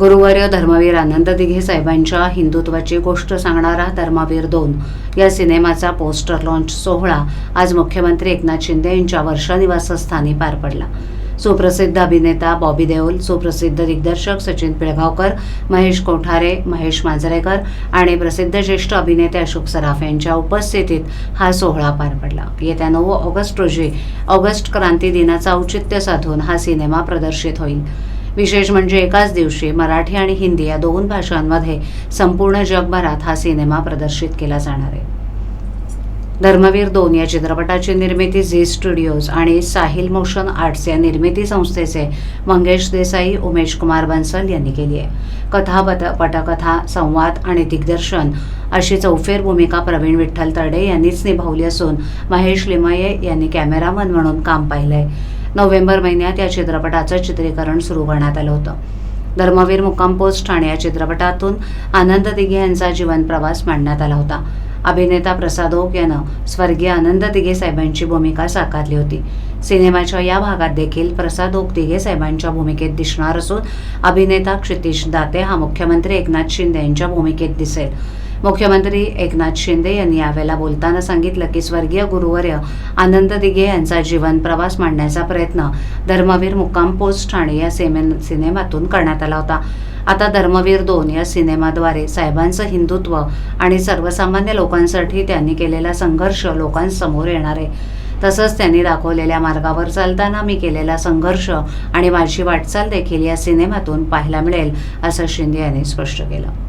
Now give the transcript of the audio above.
गुरुवार्य धर्मवीर आनंद दिघे साहेबांच्या हिंदुत्वाची गोष्ट सांगणारा धर्मवीर दोन या सिनेमाचा पोस्टर लॉन्च सोहळा आज मुख्यमंत्री एकनाथ शिंदे यांच्या वर्षा निवासस्थानी पार पडला. सुप्रसिद्ध अभिनेता बॉबी देओल सुप्रसिद्ध दिग्दर्शक सचिन पिळगावकर महेश कोठारे महेश मांजरेकर आणि प्रसिद्ध ज्येष्ठ अभिनेते अशोक सराफ यांच्या उपस्थितीत हा सोहळा पार पडला. येत्या नऊ ऑगस्ट रोजी ऑगस्ट क्रांती दिनाचं औचित्य साधून हा सिनेमा प्रदर्शित होईल. विशेष म्हणजे एकाच दिवशी मराठी आणि हिंदी या दोन भाषांमध्ये संपूर्ण जगभरात हा सिनेमा प्रदर्शित केला जाणार आहे. धर्मवीर दोन या चित्रपटाची निर्मिती झी स्टुडिओज आणि साहिल मोशन आर्ट्स या निर्मिती संस्थेचे मंगेश देसाई उमेश कुमार बन्सल यांनी केली आहे. कथा पट पटकथा संवाद आणि दिग्दर्शन अशी चौफेर भूमिका प्रवीण विठ्ठल तरडे यांनीच निभावली असून महेश लिमये यांनी कॅमेरामन म्हणून काम पाहिलंय. नोव्हेंबर महिन्यात या चित्रपटाचं चित्रीकरण सुरू करण्यात आलं होतं. धर्मवीर मुक्काम पोस्ट ठाणे या चित्रपटातून आनंद दिघे यांचा जीवन प्रवास मांडण्यात आला होता. अभिनेता प्रसाद ओक यानं स्वर्गीय आनंद दिघे साहेबांची भूमिका साकारली होती. सिनेमाच्या या भागात देखील प्रसाद ओक दिघे साहेबांच्या भूमिकेत दिसणार असून अभिनेता क्षितिश दाते हा मुख्यमंत्री एकनाथ शिंदे यांच्या भूमिकेत दिसेल. मुख्यमंत्री एकनाथ शिंदे यांनी यावेळेला बोलताना सांगितलं की स्वर्गीय गुरुवर्य आनंद दिघे यांचा जीवन प्रवास मांडण्याचा प्रयत्न धर्मवीर मुक्काम पोस्ट ठाणे या सेमे सिनेमातून करण्यात आला होता. आता धर्मवीर दोन या सिनेमाद्वारे साहेबांचं हिंदुत्व आणि सर्वसामान्य लोकांसाठी त्यांनी केलेला संघर्ष लोकांसमोर येणार आहे. तसंच त्यांनी दाखवलेल्या मार्गावर चालताना मी केलेला संघर्ष आणि माझी वाटचाल देखील या सिनेमातून पाहायला मिळेल असं शिंदे यांनी स्पष्ट केलं.